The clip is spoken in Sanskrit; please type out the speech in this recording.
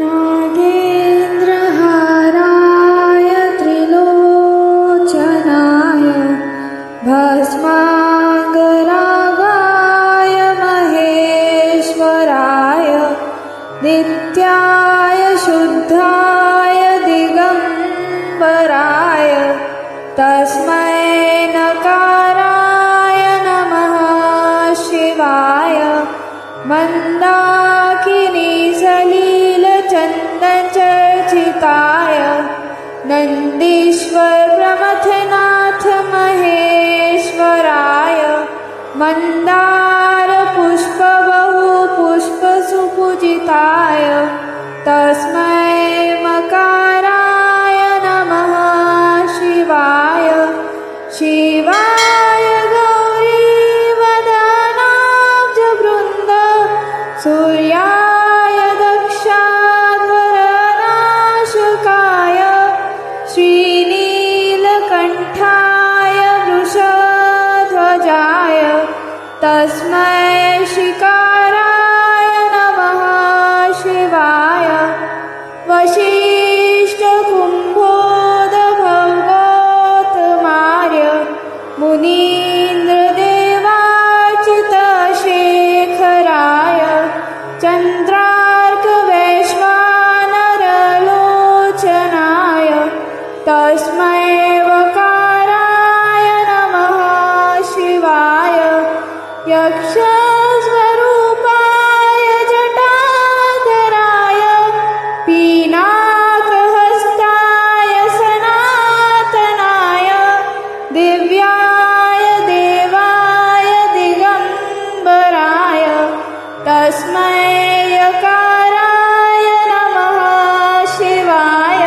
नागेन्द्रहाराय त्रिलोचनाय भस्माङ्गरागाय महेश्वराय नित्याय शुद्धाय दिगम्बराय तस्मै नकाराय नमः शिवाय मन्दाकिनीसलीलचन्दनचर्चिताय नन्दीश्वरप्रमथनाथ महेश्वराय मन्दारपुष्पबहुपुष्पसुपूजिताय तस्मै मकाराय नमः शिवाय शिवाय गौरीवदनाब्जवृन्द सूर्याय दक्षाध्वरनाशकाय तस्मै शिकाराय नमः शिवाय। वसिष्ठकुम्भोदभगोतमार्य मुनीन्द्रदेवार्चितशेखराय चन्द्रार्कवैश्वानरलोचनाय। तस्मै यक्षस्वरूपाय जटाधराय पीनाकहस्ताय सनातनाय दिव्याय देवाय दिगम्बराय तस्मै यकाराय नमः शिवाय